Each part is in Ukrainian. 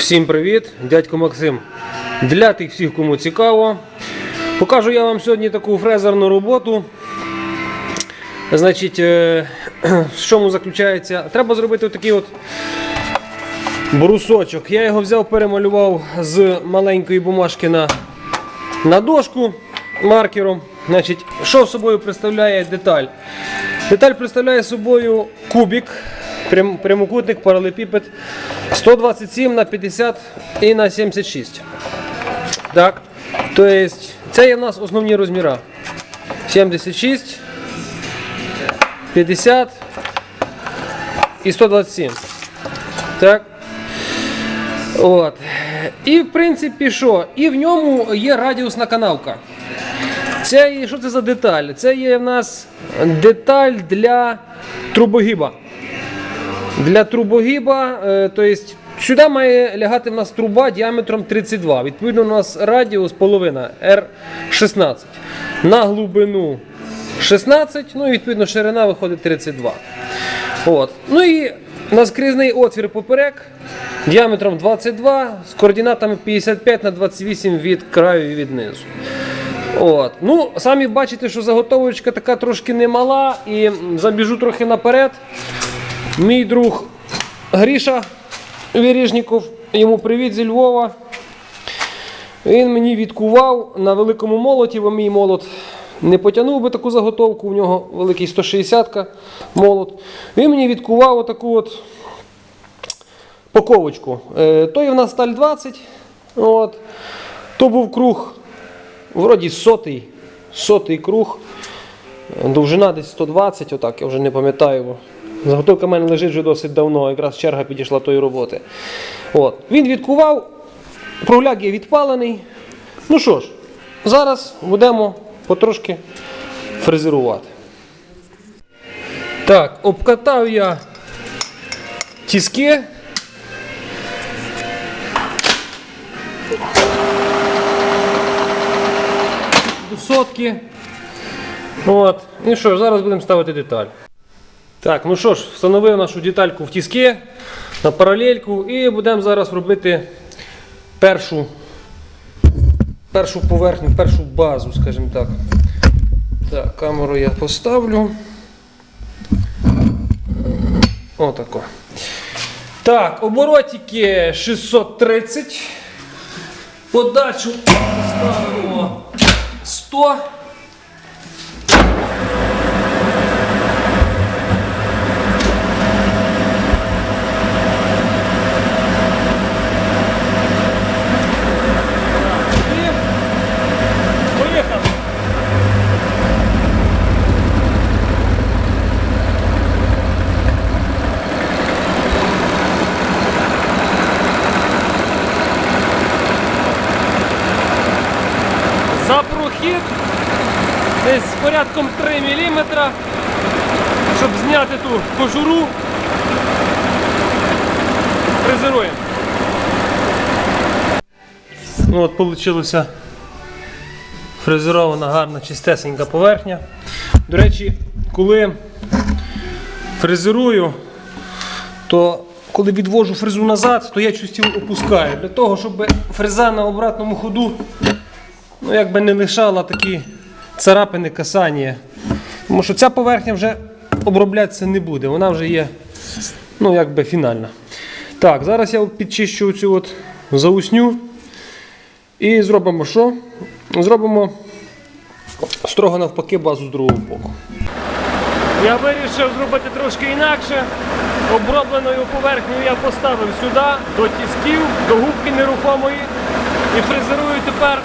Всім привіт, дядько Максим. Для тих всіх, кому цікаво, покажу я вам сьогодні таку фрезерну роботу. Значить, е, в чому заключається? Треба зробити такий от брусочок. Я його взяв, перемалював з маленької бумажки на, на дошку маркером. Значить, що собою представляє деталь? Деталь представляє собою кубик, прям, прямокутник, паралепіпед 127 на 50 і на 76. Так. Тобто, це є в нас основні розміри. 76, 50 і 127. Так. От. І в принципі що? І в ньому є радіусна канавка. Це що це за деталь? Це є в нас деталь для трубогіба. Для трубогіба, е, то есть сюди має лягати в нас труба діаметром 32. Відповідно, у нас радіус половина R16. На глибину 16, ну і відповідно ширина виходить 32. От. Ну і наскрізний отвір поперек діаметром 22 з координатами 55 на 28 від краю і від низу. От. Ну, самі бачите, що заготовочка така трошки немала, і забіжу трохи наперед. Мій друг Гріша Віріжніков, йому привіт зі Львова. Він мені відкував на великому молоті, бо мій молот не потягнув би таку заготовку, у нього великий 160-ка молот. Він мені відкував отаку от поковочку. Е, то в нас сталь 20. От. То був круг, вроді сотий, сотий круг. Довжина десь 120, отак, я вже не пам'ятаю. Заготовка в мене лежить вже досить давно, якраз черга підійшла тої роботи. От. Він відкував, кругляк є відпалений. Ну що ж, зараз будемо потрошки фрезерувати. Так, обкатав я тіски. До сотки. От. І що ж, зараз будемо ставити деталь. Так, ну що ж, встановив нашу детальку в тіски на паралельку і будемо зараз робити першу, першу поверхню, першу базу, скажімо так. Так, камеру я поставлю. Отако. Так, оборотики 630. Подачу поставимо 100. І поїхали. За прохід десь порядком 3 мм, щоб зняти ту кожуру. Фрезеруємо. Ну от вийшла фрезерована гарна чистесенька поверхня. До речі, коли фрезерую, то коли відвожу фрезу назад, то я частів опускаю. Для того, щоб фреза на обратному ходу ну, якби не лишала такі царапини касання. Тому що ця поверхня вже оброблятися не буде, вона вже є ну, якби фінальна. Так, зараз я підчищу цю от заусню. І зробимо що? Зробимо строго навпаки базу з другого боку. Я вирішив зробити трошки інакше. Обробленою поверхню я поставив сюди, до тісків, до губки нерухомої. І фрезерую тепер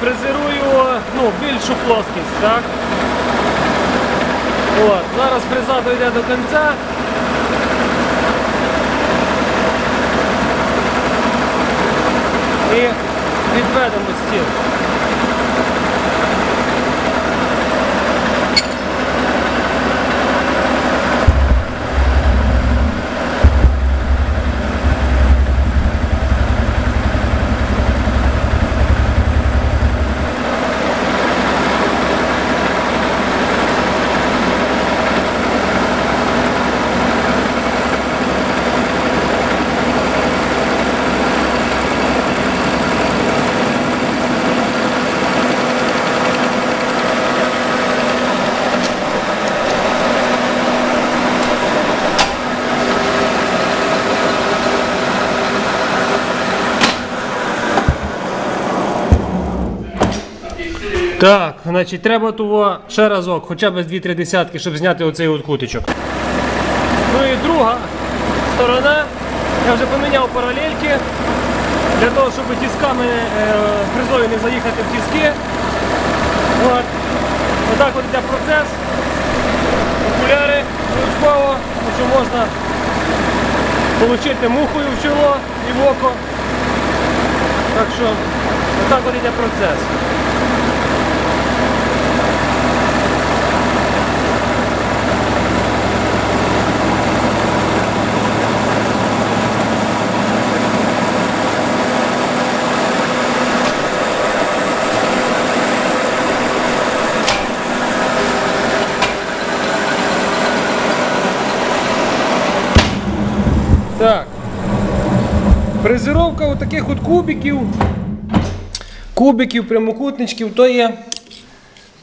фрезерую ну, більшу плоскість. Так? От, зараз фреза дойде до кінця. І відведемо стіл. Так, значить, треба того ще разок, хоча б 2-3 десятки, щоб зняти оцей от кутичок. Ну і друга сторона. Я вже поміняв паралельки для того, щоб тісками е, фрезою не заїхати в тіски. От. Отак от йде процес. Окуляри обов'язково, що можна отримати мухою в чоло і в око. Так що отак от йде процес. Так. Фрезеровка от таких от кубиків, кубиків, прямокутничків, то є.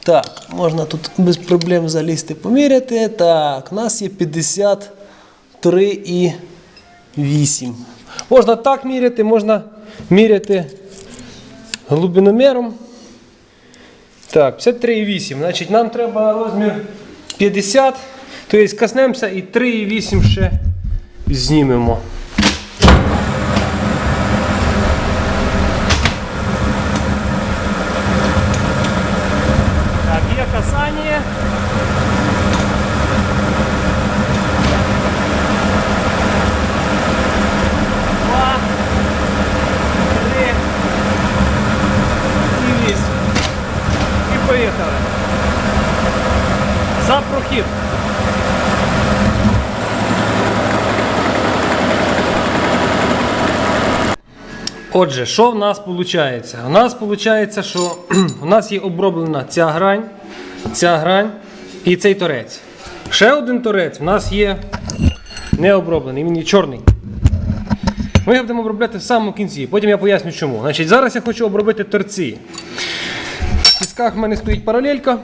Так, можна тут без проблем залізти поміряти. Так, у нас є 53,8. Можна так міряти, можна міряти глибиноміром. Так, 53,8. Значить, нам треба розмір 50. Тобто коснемося і 3,8 ще знімемо. Так, є касання. Два, три і вісім. І поїхали. За прохід. Отже, що в нас виходить? У нас виходить, що у нас є оброблена ця грань, ця грань і цей торець. Ще один торець у нас є не оброблений, він є чорний. Ми його будемо обробляти в самому кінці, потім я поясню чому. Значить, Зараз я хочу обробити торці. В тисках в мене стоїть паралелька.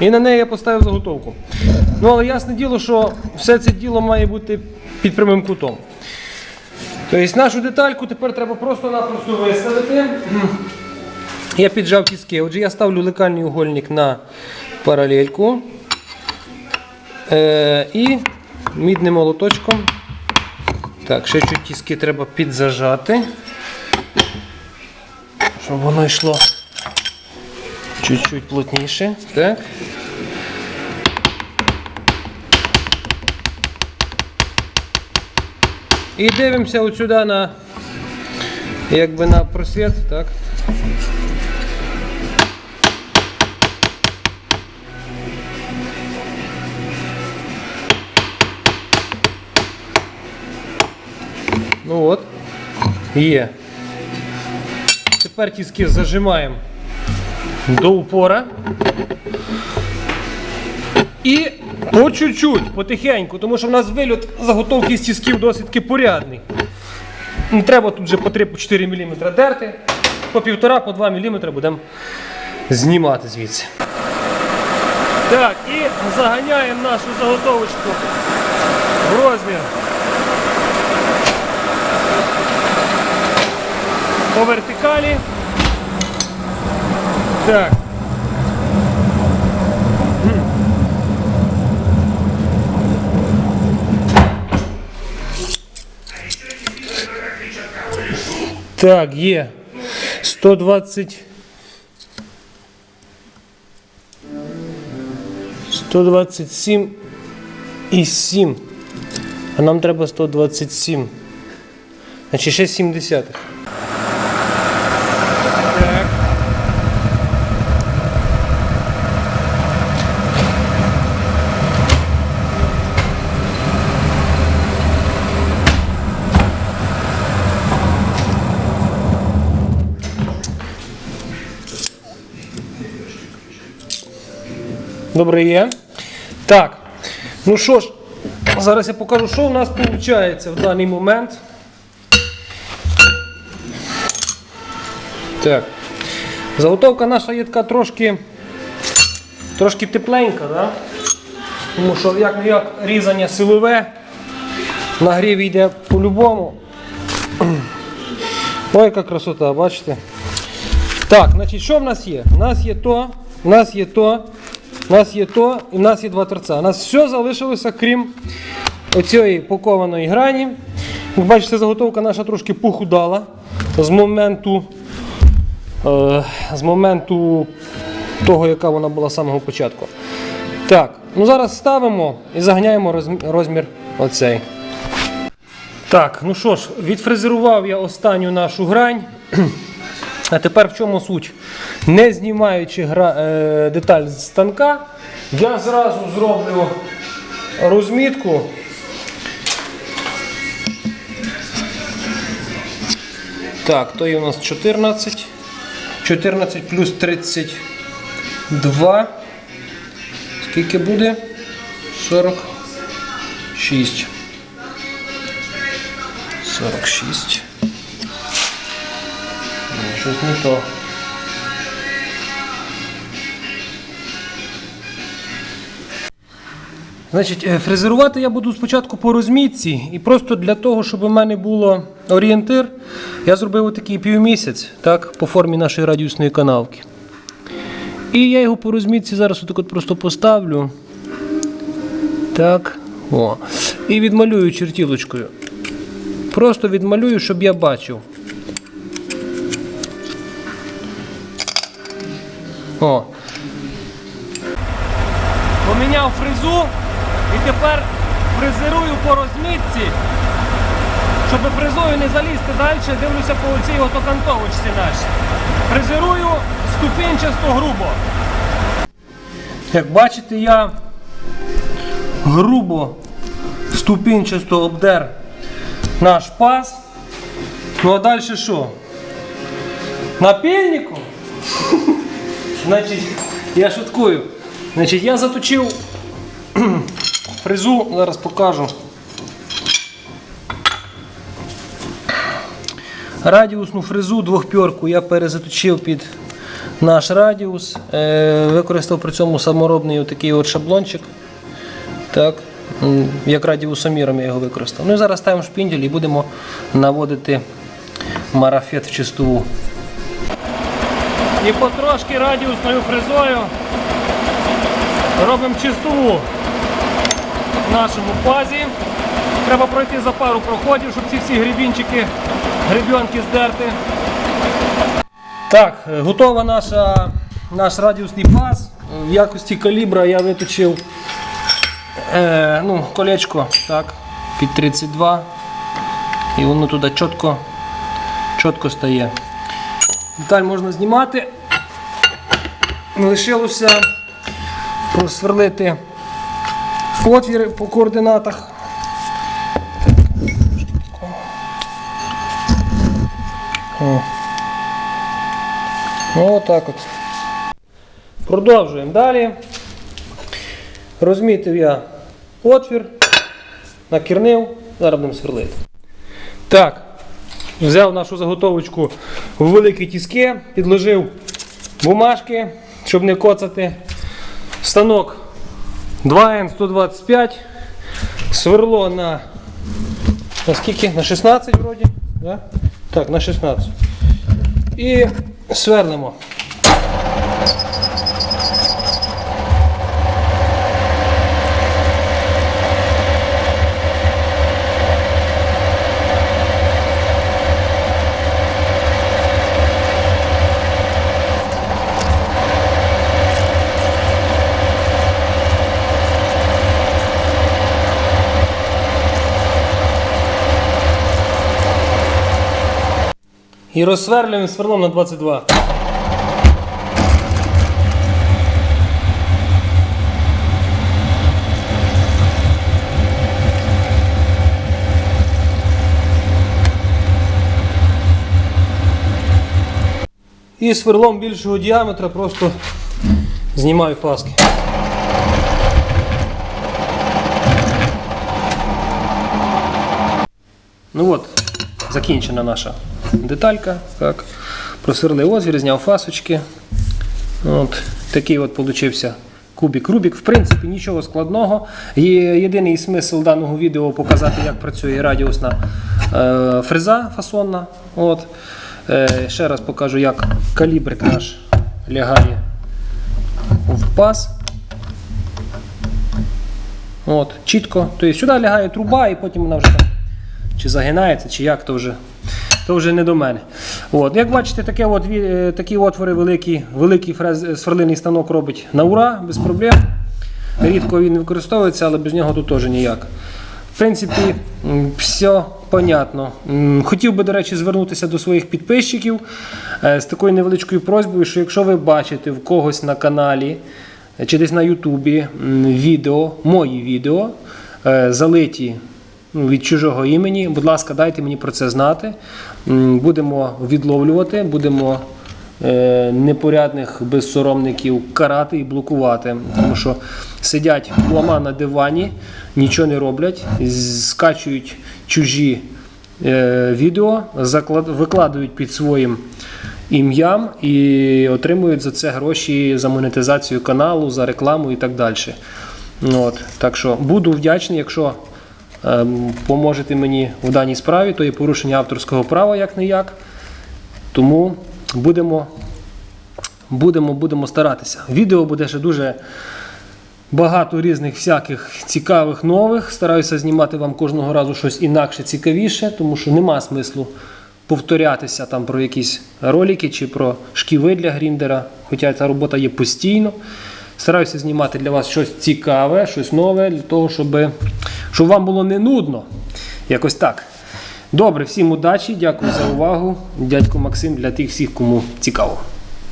І на неї я поставив заготовку. Ну, але ясне діло, що все це діло має бути під прямим кутом. Тобто нашу детальку тепер треба просто-напросто виставити. Я піджав тіски. Отже, я ставлю лекальний угольник на паралельку. Е, і мідним молоточком. Так, ще чуть тіски треба підзажати, щоб воно йшло чуть-чуть плотніше. Так. І дивимося от сюди на, якби на просвіт, так. Ну от, є. Тепер тіски зажимаємо до упора. І по чуть-чуть, потихеньку, тому що в нас вильот заготовки з тисків досить таки порядний. Не треба тут вже по 3-4 мм дерти, по 1,5-2 мм будемо знімати звідси. Так, і заганяємо нашу заготовочку в розмір. По вертикалі. Так. Так, є 120. 127 і 7. А нам треба 127. Значить 6 Добре є. Так. Ну що ж, зараз я покажу, що у нас виходить в даний момент. Так. Заготовка наша є така трошки, трошки тепленька, да? тому що як не як різання силове, нагрів йде по-любому. Ой, яка красота, бачите? Так, значить, що в нас є? У нас є то, у нас є то, у нас є то, і в нас є два торця. У нас все залишилося, крім оцієї пакованої грані. Як бачите, заготовка наша трошки похудала з моменту, е, з моменту того, яка вона була з самого початку. Так, ну зараз ставимо і заганяємо розмір оцей. Так, ну що ж, відфрезерував я останню нашу грань. А тепер в чому суть? Не знімаючи гра, е, деталь з станка, я зразу зроблю розмітку. Так, то є у нас 14. 14 плюс 32. Скільки буде? 46. 46. Щось не то. Значить, е, фрезерувати я буду спочатку по розмітці, і просто для того, щоб у мене було орієнтир, я зробив отакий півмісяць, так, по формі нашої радіусної канавки. І я його по розмітці зараз отак от просто поставлю. Так. О. І відмалюю чертілочкою. Просто відмалюю, щоб я бачив. О. Поміняв фрезу і тепер фрезерую по розмітці. Щоб фрезою не залізти далі, дивлюся по оцій отокантовочці нашій. Фрезерую ступінчасто грубо. Як бачите, я грубо ступінчасто обдер наш паз. Ну а далі що? Напільником? Значить, я шуткую. Значить, я заточив фрезу, зараз покажу. Радіусну фрезу двохпьорку я перезаточив під наш радіус. Е, використав при цьому саморобний отакий от шаблончик. Так, як радіусоміром я його використав. Ну і зараз ставимо шпіндель і будемо наводити марафет в чистову. І потрошки радіусною фрезою робимо чистову в нашому пазі. Треба пройти за пару проходів, щоб ці всі грібінчики, гребінки здерти. Так, готова наша, наш радіусний паз. В якості калібра я виточив е, ну, колечко так, під 32. І воно туди чітко, чітко стає. Деталь можна знімати. Лишилося просверлити отвіри по координатах. О. Отак от. Продовжуємо далі. Розмітив я отвір, накірнив, зараз будемо сверлити. Так, взяв нашу заготовочку в великі тіски, підложив бумажки, щоб не коцати. Станок 2Н125, сверло на, на скільки? На 16 вроді. Да? Так, на 16. І сверлимо. І розсверлюємо сверлом на 22. І сверлом більшого діаметра просто знімаю фаски. Ну от, закінчена наша деталька. Так. Просверлив отвір, зняв фасочки. От, такий от получився кубик Рубік. В принципі, нічого складного. Є єдиний смисл даного відео показати, як працює радіусна е, фреза фасонна. От. Е, ще раз покажу, як калібрик наш лягає в паз. От, чітко. Тобто сюди лягає труба, і потім вона вже чи загинається, чи як, то вже, то вже не до мене. От, як бачите, таке от, е, такі отвори великі, великий фрез, сверлильний станок робить на ура, без проблем. Рідко він використовується, але без нього тут теж ніяк. В принципі, все понятно. Хотів би, до речі, звернутися до своїх підписчиків е, з такою невеличкою просьбою, що якщо ви бачите в когось на каналі е, чи десь на Ютубі відео, мої відео, е, залиті від чужого імені, будь ласка, дайте мені про це знати. Будемо відловлювати, будемо е, непорядних безсоромників карати і блокувати. Тому що сидять лама на дивані, нічого не роблять, скачують чужі е, відео, викладають під своїм ім'ям і отримують за це гроші за монетизацію каналу, за рекламу і так далі. От, так що буду вдячний, якщо поможете мені в даній справі, то є порушення авторського права як не як. Тому будемо, будемо, будемо старатися. Відео буде ще дуже багато різних всяких цікавих нових. Стараюся знімати вам кожного разу щось інакше цікавіше, тому що нема смислу повторятися там про якісь ролики чи про шківи для гріндера. Хоча ця робота є постійно. Стараюся знімати для вас щось цікаве, щось нове, для того, щоб, щоб вам було не нудно. Якось так. Добре, всім удачі, дякую за увагу. Дядько Максим для тих всіх, кому цікаво.